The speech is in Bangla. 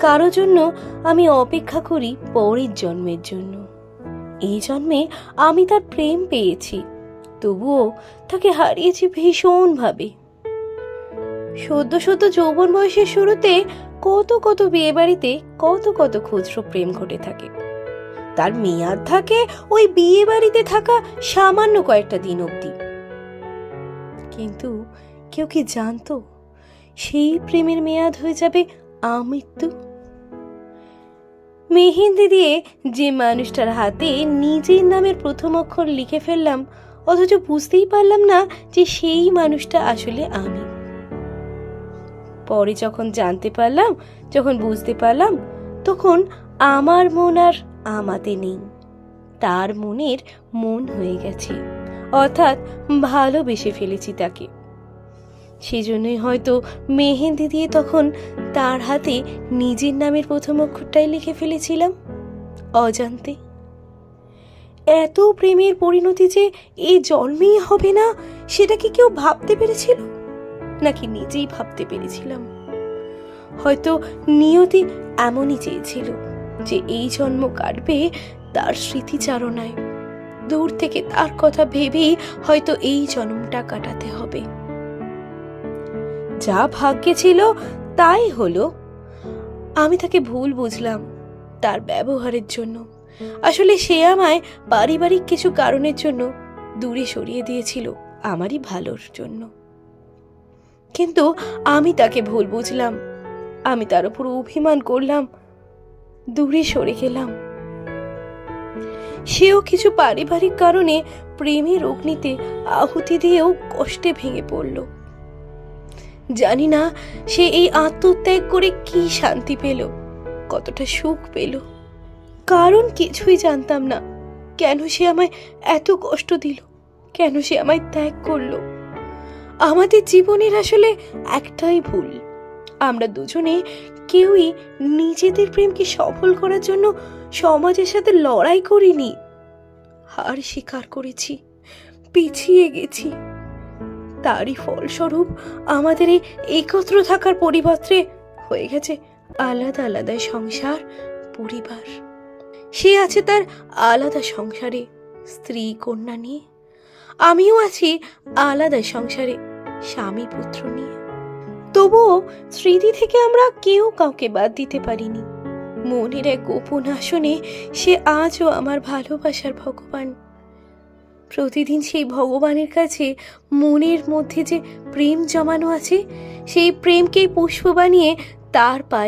কারও জন্য আমি অপেক্ষা করি পরের জন্মের জন্য। এই জন্মে আমি তার প্রেম পেয়েছি, তবুও তাকে হারিয়েছি ভীষণভাবে। সদ্য সদ্য যৌবন বয়সের শুরুতে কত কত বিয়ে বাড়িতে কত কত খুচরো প্রেম ঘটে থাকে। তার মেয়াদ থাকে ওই বিয়ে বাড়িতে থাকা সামান্য কয়েকটা দিন অবধি। কিন্তু কেউ কি জানতো, সেই প্রেমের মেয়াদ হয়ে যাবে আমৃত্যু। মেহেন্দি দিয়ে যে মানুষটার হাতে নিজের নামের প্রথম অক্ষর লিখে ফেললাম, অথচ বুঝতেই পারলাম না যে সেই মানুষটা আসলে আমি। পরে যখন জানতে পারলাম, যখন বুঝতে পারলাম, তখন আমার মন আর আমাতে নেই। তার মনের মন হয়ে গেছে। অর্থাৎ ভালোবেসে ফেলেছি তাকে। সেজন্যই হয়তো মেহেন্দি দিয়ে তখন তার হাতে নিজের নামের প্রথম অক্ষরটাই লিখে ফেলেছিলাম। অজান্তে। এত প্রেমের পরিণতি যে এই জন্মেই হবে না, সেটা কি কেউ ভাবতে পেরেছিল? নাকি নিজেই ভাবতে পেরেছিলাম? হয়তো নিয়তি এমনই চেয়েছিল যে এই জন্ম কাটবে তার স্মৃতিচারণায়। দূর থেকে তার কথা ভেবেই হয়তো এই জন্মটা কাটাতে হবে। যা ভাগ্যে ছিল তাই হলো। আমি তাকে ভুল বুঝলাম তার ব্যবহারের জন্য। আসলে সে আমায় পারিবারিক কিছু কারণের জন্য দূরে সরিয়ে দিয়েছিল আমারই ভালোর জন্য। কিন্তু আমি তাকে ভুল বুঝলাম। আমি তার উপর অভিমান করলাম, দূরে সরে গেলাম। সেও কিছু পারিবারিক কারণে প্রেমের অগ্নিতে আহুতি দিয়েও কষ্টে ভেঙে পড়ল। জানি না সে এই আত্মত্যাগ করে কি শান্তি পেল, কতটা সুখ পেল। কারণ কিছুই জানতাম না, কেন সে আমায় এত কষ্ট দিল, কেন সে আমায় ত্যাগ করল। আমাদের জীবনের আসলে একটাই ভুল, আমরা দুজনে কেউই নিজেদের প্রেমকে সফল করার জন্য সমাজের সাথে লড়াই করিনি। হার স্বীকার করেছি, পিছিয়ে গেছি। তারই ফলস্বরূপ আমাদের এই একত্র থাকার পরিবর্তে হয়ে গেছে আলাদা আলাদা সংসার, পরিবার। সে আছে তার আলাদা সংসারে, স্ত্রী, কন্যা নিয়ে। আমিও আছি আলাদা সংসারে, স্বামী, পুত্র নিয়ে। তবুও স্মৃতি থেকে আমরা কেউ কাউকে বাদ দিতে পারিনি। মনের এক গোপন আসনে সে আজও আমার ভালোবাসার ভগবান। প্রতিদিন সেই ভগবানের কাছে মনের মধ্যে যে প্রেম জমানো আছে, সেই প্রেমকেই পুষ্প বানিয়ে তার পায়ে